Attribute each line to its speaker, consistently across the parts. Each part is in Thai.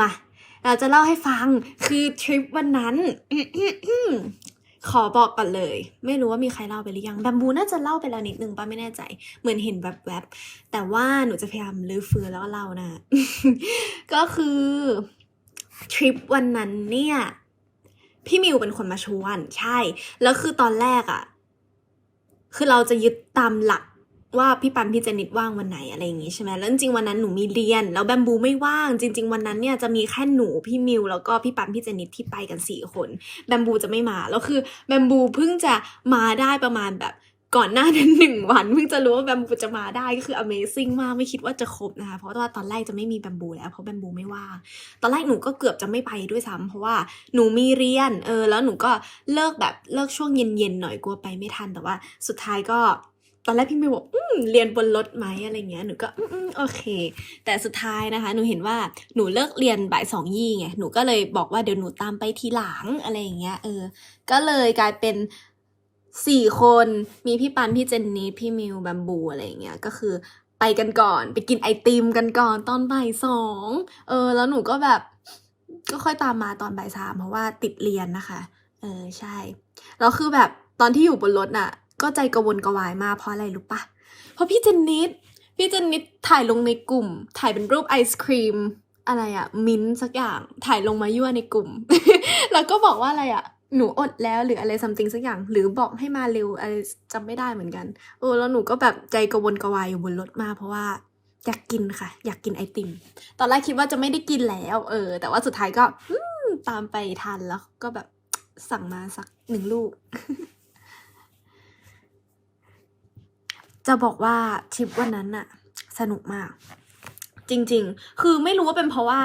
Speaker 1: มา เราจะเล่าให้ฟังคือทริปวันนั้นขอบอกก่อนเลย ไม่รู้ว่ามีใครเล่าไปหรือยังแบมบูน่าจะเล่าไปแล้วนิดนึงป้าไม่แน่ใจ เหมือนเห็นแบบแวบๆแต่ว่าหนูจะพยายามลื้อฟื้นแล้วก็เล่านะ ก็คือทริปวันนั้นเนี่ย พี่มิวเป็นคนมาชวน ใช่ แล้วคือตอนแรกอะ่ะ คือเราจะยึดตามหลัก ว่าพี่ปันพี่เจนิดว่างวันไหนอะไรอย่างงี้ใช่ไหมแล้วจริงวันนั้นหนูมีเรียน แล้วแบมบูไม่ว่าง จริง ๆ วันนั้นเนี่ยจะมีแค่หนูพี่มิวแล้วก็พี่ปันพี่เจนิดที่ไปกันสี่คนแบมบูจะไม่มาแล้วคือแบมบูเพิ่งจะมาได้ประมาณแบบก่อนหน้านั้นหนึ่งวันเพิ่งจะรู้ว่าแบมบูจะมาได้ก็คือ Amazing มากไม่คิดว่าจะครบนะคะเพราะว่าตอนแรกจะไม่มีแบมบูแล้วเพราะแบมบูไม่ว่างตอนแรกหนูก็เกือบจะไม่ไปด้วยซ้ำเพราะว่าหนูมีเรียนเออแล้วหนูก็เลิกแบบเลิกช่วงเย็นๆหน่อยกลัวไปไม่ทันแต่ว่าสุดท้ายก็ ตอนแรกพี่มิวบอกอืมเรียนบนรถไหมอะไรเงี้ยหนูก็อืมโอเค แต่สุดท้ายนะคะ หนูเห็นว่าหนูเลิกเรียนบ่ายสองยี่ไงหนูก็เลยบอกว่าเดี๋ยวหนูตามไปทีหลังอะไรอย่างเงี้ยเออ ก็เลยกลายเป็นสี่คนมีพี่ปันพี่เจนนี่พี่มิวแบมบูอะไรเงี้ยก็คือไปกันก่อนไปกินไอติมกันก่อนตอนบ่ายสองเออ แล้วหนูก็แบบก็ค่อยตามมาตอนบ่ายสามเพราะว่าติดเรียนนะคะ เออใช่แล้วคือแบบตอนที่อยู่บนรถน่ะ ก็ใจกระวนกระวายมากเพราะอะไรรู้ปะเพราะพี่เจนนิดพี่เจนนิดถ่ายลงในกลุ่ม ถ่ายเป็นรูปไอศครีม อะไรอะมิ้นสักอย่างถ่ายลงมายั่วในกลุ่ม แล้วก็บอกว่าอะไรอะหนูอดแล้วหรืออะไรซัมติงสักอย่าง หรือบอกให้มาเร็วอะไรจำไม่ได้เหมือนกันเออแล้วหนูก็แบบใจกระวนกระวายอยู่บนรถมากเพราะว่าอยากกินค่ะ อยากกินไอติม ตอนแรกคิดว่าจะไม่ได้กินแล้วเออ แต่ว่าสุดท้ายก็ตามไปทันแล้วก็แบบสั่งมาสักหนึ่งลูก จะบอกว่าทริปวันนั้นน่ะสนุกมาก จริง ๆ คือไม่รู้ว่าเป็นเพราะว่า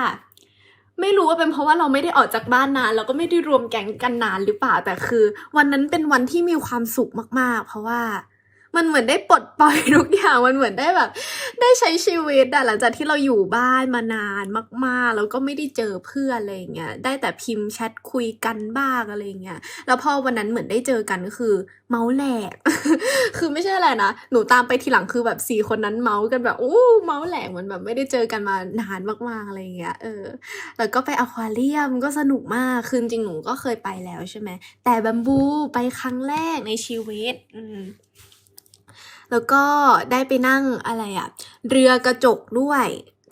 Speaker 1: ไม่รู้ว่าเป็นเพราะว่าเราไม่ได้ออกจากบ้านนานแล้วก็ไม่ได้รวมแก๊งกันนานหรือเปล่าแต่คือ วันนั้นเป็นวันที่มีความสุขมากๆ เพราะว่า มันเหมือนได้ปลดปล่อยทุกอย่างมันเหมือนได้แบบ ได้ใช้ชีวิตอะหลังจากที่เราอยู่บ้านมานานมากๆ แล้วก็ไม่ได้เจอเพื่อนอะไรอย่างเงี้ยได้แต่พิมพ์แชทคุยกันบ้างอะไรเงี้ยแล้วพอวันนั้นเหมือนได้เจอกันก็คือ เมาส์แหลก คือไม่ใช่อะไรนะหนูตามไปทีหลังคือแบบสี่คนนั้นเมาส์กันแบบโอ้เมาส์แหลกมือนแบบไม่ได้เจอกันมานานมากๆอะไรอย่างเงี้ยเออแล้วก็ไปอควาเรียมก็สนุกมากคือจริงหนูก็เคยไปแล้วใช่ไหมแต่บัมบูไปครั้งแรกในชีวิต อืม แล้วก็ได้ไปนั่งอะไรอะเรือกระจกด้วย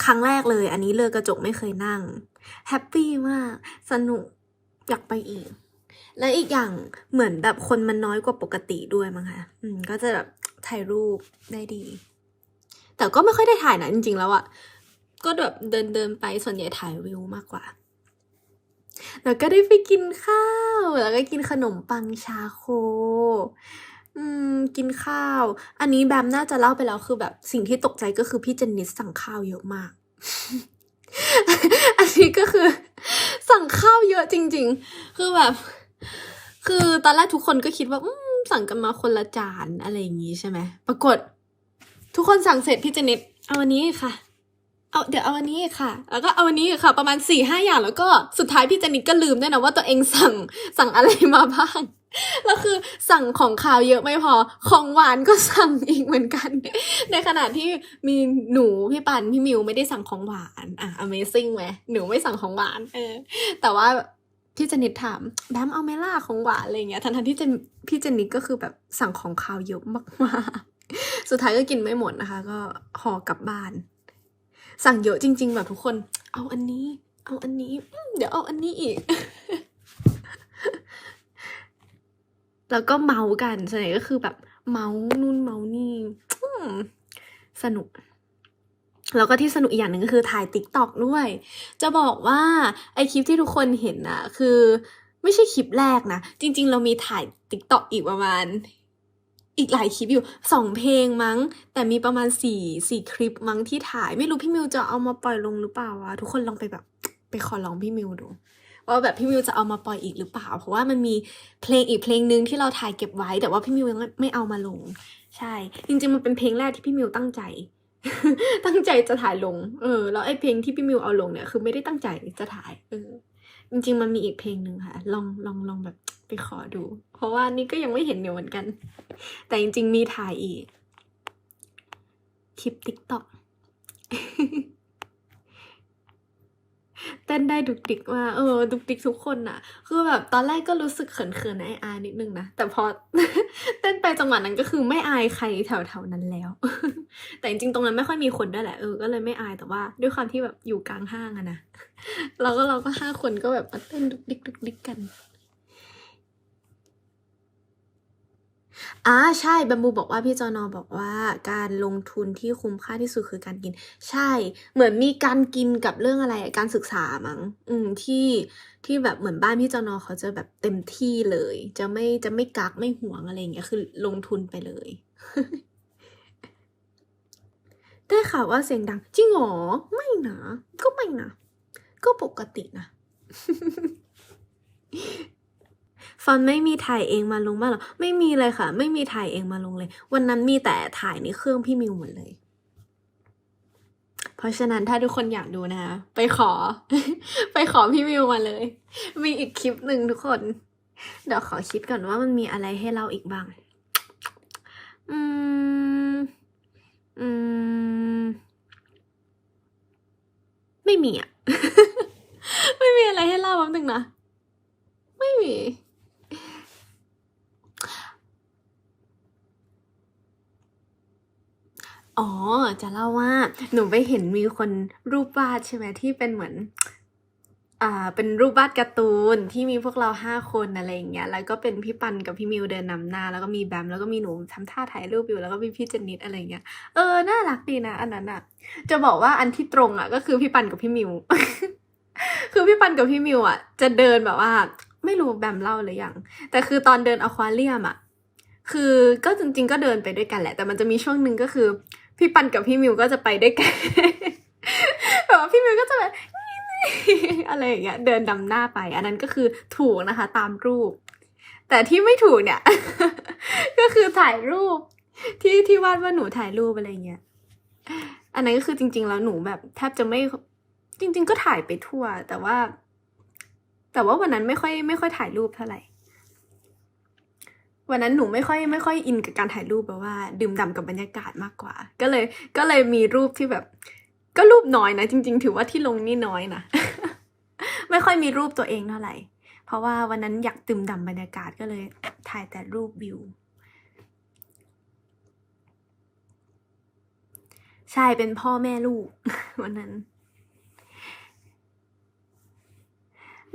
Speaker 1: ครั้งแรกเลย อันนี้เรือกระจกไม่เคยนั่งแฮปปี้มาก สนุกอยากไปอีก และอีกอย่างเหมือนแบบคนมันน้อยกว่าปกติด้วยมั้งคะอืมก็จะแบบถ่ายรูปได้ดี แต่ก็ไม่ค่อยได้ถ่ายนะจริงๆแล้วอะก็แบบเดินเดินๆไปส่วนใหญ่ถ่ายวิวมากกว่า แล้วก็ได้ไปกินข้าว แล้วก็กินขนมปังชาโค อืม กินข้าว อันนี้แบมน่าจะเล่าไปแล้วคือแบบสิ่งที่ตกใจก็คือพี่เจนนิสสั่งข้าวเยอะมาก อันนี้ก็คือ สั่งข้าวเยอะจริง ๆ คือแบบ คือตอนแรกทุกคนก็คิดว่าอสั่งกันมาคนละจานอะไรอย่างงี้ใช่ไหม ปรากฏ ทุกคนสั่งเสร็จพี่เจนิดเอาอันนี้ค่ะ เอาเดี๋ยวเอาอันนี้ค่ะ แล้วก็เอาอันนี้ค่ะ ประมาณสี่ห้าอย่างแล้วก็สุดท้ายพี่เจนิดก็ลืมด้วยนะว่าตัวเองสั่งสั่งอะไรมาบ้างแล้วคือสั่งของขาวเยอะไม่พอของหวานก็สั่งอีกเหมือนกัน ในขณะที่มีหนูพี่ปันพี่มิวไม่ได้สั่งของหวานอะ Amazing ไหมหนูไม่สั่งของหวานเออ แต่ว่าพี่เจนิดถามแบมเอาไหมล่ะของหวานอะไรเงี้ยทั้งๆที่เจนพี่เจนิดก็คือแบบสั่งของขาวเยอะมากๆสุดท้ายก็กินไม่หมดนะคะ ก็ห่อกลับบ้าน สั่งเยอะจริง ๆ แบบทุกคน เอาอันนี้ เอาอันนี้ เดี๋ยวเอาอันนี้อีก แล้วก็เมาส์กันส่วนใหญ่ก็คือแบบเมาส์นู่นเมาส์นี่สนุก แล้วก็ที่สนุกอีกอย่างหนึ่งก็คือถ่ายติ๊กตอกด้วย จะบอกว่าไอคลิปที่ทุกคนเห็นนะคือ ไม่ใช่คลิปแรกนะ จริง ๆ เรามีถ่ายติ๊กตอกอีกประมาณ อีกหลายคลิปอยู่สองเพลงมั้ง แต่มีประมาณสี่สี่คลิปมั้งที่ถ่ายไม่รู้พี่มิวจะเอามาปล่อยลงหรือเปล่าวะทุกคนลองไปแบบไปขอลองพี่มิวดูว่าแบบพี่มิวจะเอามาปล่อยอีกหรือเปล่า เพราะว่ามันมีเพลงอีกเพลงหนึ่งที่เราถ่ายเก็บไว้ แต่ว่าพี่มิวยังไม่เอามาลง ใช่ จริงๆมันเป็นเพลงแรกที่พี่มิวตั้งใจ ตั้งใจจะถ่ายลง เออ แล้วไอ้เพลงที่พี่มิวเอาลงเนี่ยคือไม่ได้ตั้งใจจะถ่าย เออ จริง ๆ มันมีอีกเพลงหนึ่งค่ะ ลองลองลองแบบ ไปขอดู เพราะว่านี่ก็ยังไม่เห็นอยู่เหมือนกัน แต่จริงๆ มีถ่ายอีก คลิปติ๊กต็อกแต่ต้นได้ดุกดิกมาเออ ดุกดิกทุกคนน่ะคือแบบตอนแรกก็รู้สึกเขินๆอายๆนิดนึงนะ แต่พอเต้นไปจังหวะนั้นก็คือไม่อายใครแถวๆนั้นแล้ว แต่จริงๆตรงนั้นไม่ค่อยมีคนด้วยแหละเออ ก็เลยไม่อายแต่ว่า ด้วยความที่แบบอยู่กลางห้างอะนะ เราก็เราก็ห้าคนก็แบบเต้นดุกดิกดุกดิกกัน อ่าใช่บัมบูบอกว่าพี่จอนอบอกว่าการลงทุนที่คุ้มค่าที่สุดคือการกิน ใช่ เหมือนมีการกินกับเรื่องอะไรการศึกษามั้งอืมที่ที่แบบเหมือนบ้านพี่จอนอเขาจะแบบเต็มที่เลย จะไม่จะไม่กักไม่หวงอะไรอย่างเงี้ยคือลงทุนไปเลย ได้ข่าวว่าเสียงดัง จริงเหรอ ไม่นะก็ไม่นะก็ปกตินะ ฟอนไม่มีถ่ายเองมาลงบ้างหรอ ไม่มีเลยค่ะ ไม่มีถ่ายเองมาลงเลย วันนั้นมีแต่ถ่ายในเครื่องพี่มิวหมดเลย เพราะฉะนั้นถ้าทุกคนอยากดูนะคะไปขอ ไปขอพี่มิวมาเลย มีอีกคลิปหนึ่งทุกคน เดี๋ยวขอคิดก่อนว่ามันมีอะไรให้เล่าอีกบ้าง อืม อืม ไม่มีอะ ไม่มีอะไรให้เล่าแป๊บนึงนะ ไม่มี อ๋อ จะเล่าว่าหนูไปเห็นมีคนรูปวาดใช่ไหมที่เป็นเหมือน อ่า เป็นรูปวาดการ์ตูนที่มีพวกเราห้าคนอะไรอย่างเงี้ย แล้วก็เป็นพี่ปันกับพี่มิวเดินนำหน้า แล้วก็มีแบมแล้วก็มีหนูทำท่าถ่ายรูปอยู่แล้วก็มีพี่เจนนิดอะไรอย่างเงี้ย เออ น่ารักดีนะอันนั้นอะจะบอกว่าอันที่ตรงอะก็คือพี่ปันกับพี่มิว คือพี่ปันกับพี่มิวอะจะเดินแบบว่า ไม่รู้แบมเล่าหรือยัง แต่คือตอนเดินอควาเรียมอะคือก็จริงๆก็เดินไปด้วยกันแหละ แต่มันจะมีช่วงหนึ่งก็คือ พี่ปันกับพี่มิวก็จะไปด้วยกันแบบว่าพี่มิวก็จะแบบอะไรอย่างเงี้ยเดินดำหน้าไป อันนั้นก็คือถูกนะคะ ตามรูป แต่ที่ไม่ถูกเนี่ย ก็คือถ่ายรูป ที่ที่วาดว่าหนูถ่ายรูปอะไรเงี้ยอันนั้นก็คือจริง ๆ แล้วหนูแบบแทบจะไม่จริง ๆ ก็ถ่ายไปทั่ว แต่ว่า แต่ว่าวันนั้นไม่ค่อยไม่ค่อยถ่ายรูปเท่าไหร่ วันนั้นหนูไม่ค่อยไม่ค่อยอินกับการถ่ายรูปแบบว่า ดื่มด่ำกับบรรยากาศมากกว่า ก็เลยก็เลยมีรูปที่แบบ ก็รูปน้อยนะ จริง ๆ ถือว่าที่ลงนี่น้อยนะ ไม่ค่อยมีรูปตัวเองเท่าไหร่ เพราะว่าวันนั้นอยากดื่มด่ำบรรยากาศก็เลยถ่ายแต่รูปวิวใช่เป็นพ่อแม่ลูกวันนั้น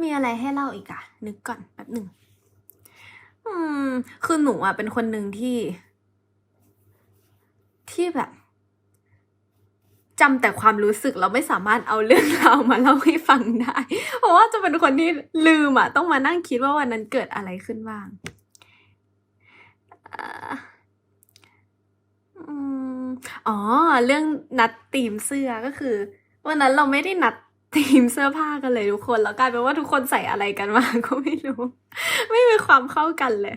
Speaker 1: มีอะไรให้เล่าอีกอะนึกก่อนแป๊บหนึ่ง อืม คือหนูอะเป็นคนหนึ่งที่ ที่แบบจำแต่ความรู้สึกเราไม่สามารถเอาเรื่องราวมาเล่าให้ฟังได้ เพราะว่าจะเป็นคนที่ลืมอะ ต้องมานั่งคิดว่าวันนั้นเกิดอะไรขึ้นบ้างอ๋อ เรื่องนัดตีมเสื้อก็คือ วันนั้นเราไม่ได้นัด ทีมเสื้อผ้ากันเลยทุกคนแล้วกลายเป็นว่าทุกคนใส่อะไรกันมาก็ไม่รู้ ไม่มีความเข้ากันเลย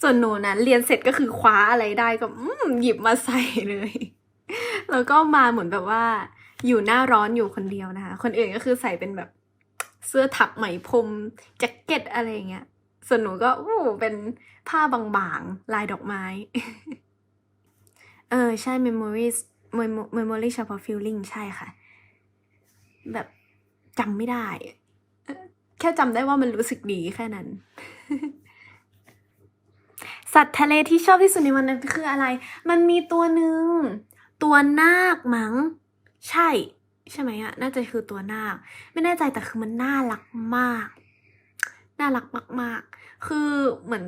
Speaker 1: ส่วนหนูนะเรียนเสร็จก็คือคว้าอะไรได้ก็อืมหยิบมาใส่เลย แล้วก็มาเหมือนแบบว่า อยู่หน้าร้อนอยู่คนเดียวนะคะ คนอื่นก็คือใส่เป็นแบบเสื้อถักไหมพรมแจ็คเก็ตอะไรเงี้ย ส่วนหนูก็อู้เป็นผ้าบางๆลายดอกไม้ เออ ใช่ memories memo- memory เฉพาะ feeling ใช่ค่ะ แบบจำไม่ได้ แค่จำได้ว่ามันรู้สึกดีแค่นั้น สัตว์ทะเลที่ชอบที่สุดในวันนั้นคืออะไร มันมีตัวหนึ่งตัวนาคมั้ง ใช่ ใช่ไหมอะน่าจะคือตัวนาค ไม่แน่ใจแต่คือมันน่ารักมาก น่ารักมากๆ คือเหมือน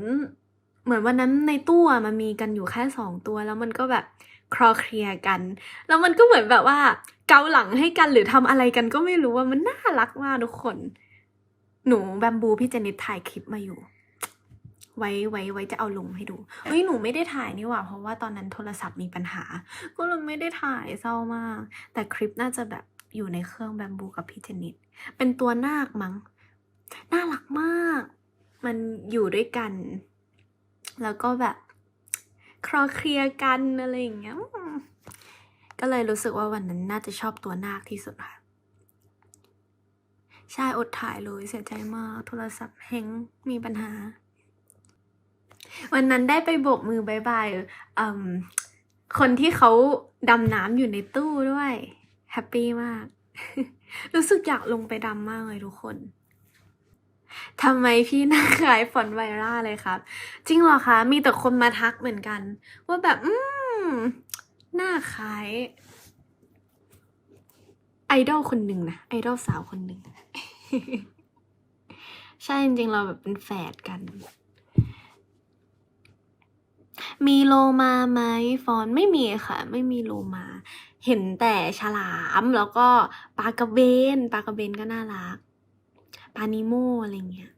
Speaker 1: เหมือนวันนั้นในตู้มันมีกันอยู่แค่สองตัว แล้วมันก็แบบคลอเคลียกัน แล้วมันก็เหมือนแบบว่า เกาหลังให้กันหรือทำอะไรกันก็ไม่รู้ว่ามันน่ารักมากทุกคน หนูแบมบูพี่เจนิดถ่ายคลิปมาอยู่ ไว้ไว้ไว้จะเอาลงให้ดูเฮ้ยหนูไม่ได้ถ่ายนี่หว่า เพราะว่าตอนนั้นโทรศัพท์มีปัญหา ก็เลยไม่ได้ถ่ายเศร้ามาก แต่คลิปน่าจะแบบอยู่ในเครื่องแบมบูกับพี่เจนิดเป็นตัวนาคมั้งน่ารักมาก มันอยู่ด้วยกัน แล้วก็แบบคลอเคลียกันอะไรอย่างเงี้ย ก็เลยรู้สึกว่าวันนั้นน่าจะชอบตัวนาคที่สุดค่ะ ใช่อดถ่ายเลยเสียใจมาก โทรศัพท์แฮงก์มีปัญหา วันนั้นได้ไปโบกมือบายบายคนที่เขาดำน้ำอยู่ในตู้ด้วย แฮปปี้มาก รู้สึกอยากลงไปดำมากเลยทุกคน ทำไมพี่หน้าคล้ายฟอนไวร่าเลยครับ จริงเหรอคะ มีแต่คนมาทักเหมือนกัน ว่าแบบ อืม หน้าคล้ายไอดอลคนหนึ่งนะ ไอดอลสาวคนหนึ่ง ใช่จริงๆเราแบบเป็นแฝดกัน มีโลมาไหมฟอนไม่มีค่ะ ไม่มีโลมา เห็นแต่ฉลามแล้วก็ปลากระเบนปลากระเบนก็น่ารัก ปานิโมอะไรเงี้ย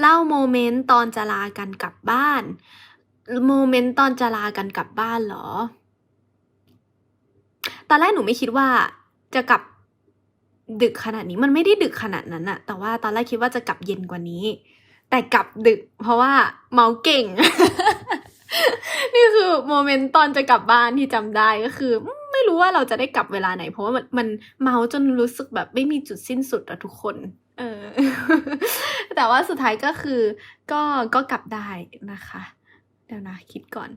Speaker 1: เล่าโมเมนต์ตอนจะลากันกลับบ้าน โมเมนต์ตอนจะลากันกลับบ้านเหรอ ตอนแรกหนูไม่คิดว่าจะกลับดึกขนาดนี้มันไม่ได้ดึกขนาดนั้นอะแต่ว่าตอนแรกคิดว่าจะกลับเย็นกว่านี้ แต่กลับดึก เพราะว่าเมาเก่ง นี่คือโมเมนต์ตอนจะกลับบ้านที่จำได้ก็คือ ไม่รู้ว่าเราจะได้กลับเวลาไหน เพราะว่ามันมันเมาจนรู้สึกแบบไม่มีจุดสิ้นสุดอะทุกคน เออ แต่ว่าสุดท้ายก็คือ ก็ก็กลับได้นะคะเดี๋ยวนะคิดก่อน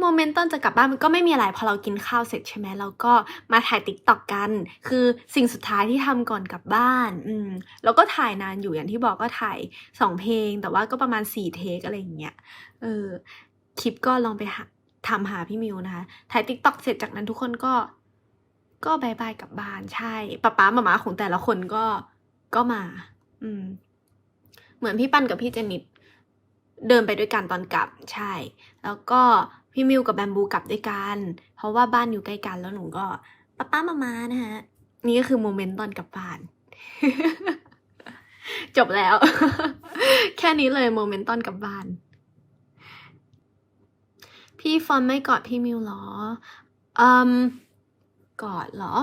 Speaker 1: โมเมนต์ตอนจะกลับบ้านมันก็ไม่มีอะไรพอเรากินข้าวเสร็จใช่ไหมเราก็มาถ่ายติ๊กต็อกกัน คือสิ่งสุดท้ายที่ทำก่อนกลับบ้าน อืมแล้วก็ถ่ายนานอยู่อย่างที่บอกก็ถ่ายสองเพลง แต่ว่าก็ประมาณสี่เทคอะไรอย่างเงี้ยเออคลิปก็ลองไปหา ทำหาพี่มิวนะคะ ถ่ายติ๊กต็อกเสร็จจากนั้นทุกคนก็ ก็บายบายกลับบ้านใช่ป้าป๊ามามาของแต่ละคนก็ ก็มา อืม เหมือนพี่ปั้นกับพี่เจนิดเดินไปด้วยกันตอนกลับ ใช่ แล้วก็พี่มิวกับแบมบูกลับด้วยกัน เพราะว่าบ้านอยู่ใกล้กันแล้วหนูก็ป้าป้ามามานะฮะ นี่ก็คือโมเมนต์ตอนกลับบ้าน จบแล้ว แค่นี้เลยโมเมนต์ตอนกลับบ้าน พี่ฟอนไม่กอดพี่มิวเหรออืมกอดเหรอ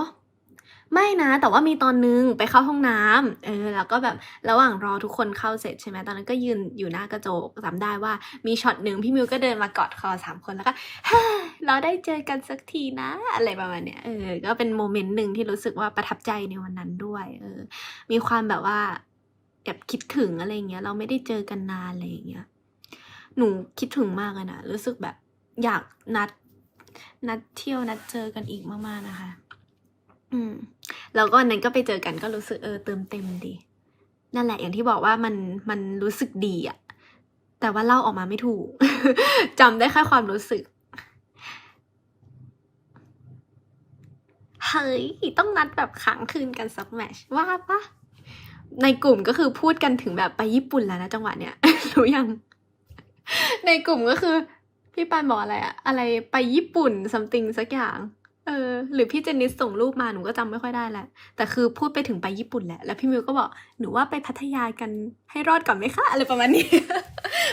Speaker 1: ไม่นะ แต่ว่ามีตอนนึงไปเข้าห้องน้ำเออ แล้วก็แบบระหว่างรอทุกคนเข้าเสร็จใช่ไหมตอนนั้นก็ยืนอยู่หน้ากระจกจำได้ว่ามีช็อตหนึ่งพี่มิวก็เดินมากอดคอสามคนแล้วก็ฮ่าเราได้เจอกันสักทีนะ อะไรประมาณเนี้ย เออ ก็เป็นโมเมนต์หนึ่งที่รู้สึกว่าประทับใจในวันนั้นด้วย เออ มีความแบบว่าแบบคิดถึงอะไรเงี้ย เราไม่ได้เจอกันนานอะไรเงี้ย หนูคิดถึงมากเลยนะ รู้สึกแบบ อยากนัด นัดเที่ยวนัดเจอกันอีกมากๆนะคะ อืม แล้วก็วันนั้นก็ไปเจอกันก็รู้สึกเออเติมเต็มดี นั่นแหละอย่างที่บอกว่ามันมันรู้สึกดีอะแต่ว่าเล่าออกมาไม่ถูก จำได้แค่ความรู้สึกเฮ้ยต้องนัดแบบค้างคืนกันสักแมชว่าปะในกลุ่มก็คือพูดกันถึงแบบไปญี่ปุ่นแล้วนะจังหวะเนี้ยรู้ยัง ในกลุ่มก็คือ พี่ปานบอกอะไรอะอะไรไปญี่ปุ่นซัมติงสักอย่าง เออ หรือพี่เจนนิสส่งรูปมาหนูก็จำไม่ค่อยได้แหละแต่คือพูดไปถึงไปญี่ปุ่นแหละ แล้วพี่มิวก็บอกหนูว่าไปพัทยากันให้รอดก่อนไหมคะอะไรประมาณนี้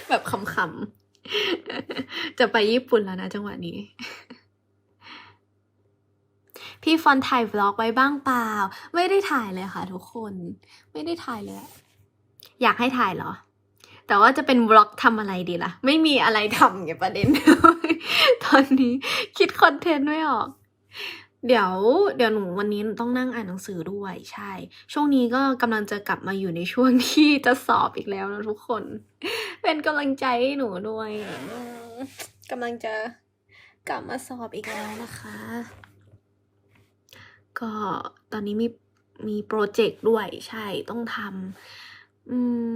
Speaker 1: แบบขำๆจะไปญี่ปุ่นแล้วนะจังหวะนี้พี่ฟอนถ่ายวล็อกไว้บ้างเปล่า ไม่ได้ถ่ายเลยค่ะทุกคน ไม่ได้ถ่ายเลย อยากให้ถ่ายเหรอ แต่ว่าจะเป็นวล็อกทำอะไรดีล่ะ ไม่มีอะไรทำอย่าประเด็น ตอนนี้คิดคอนเทนต์ไม่ออก เดี๋ยวเดี๋ยวหนูวันนี้ต้องนั่งอ่านหนังสือด้วยใช่ ช่วงนี้ก็กำลังจะกลับมาอยู่ในช่วงที่จะสอบอีกแล้วนะทุกคน เป็นกำลังใจให้หนูด้วยกำลังจะกลับมาสอบอีกแล้วนะคะ ก็ตอนนี้มีมีโปรเจกต์ด้วยใช่ต้องทำอืม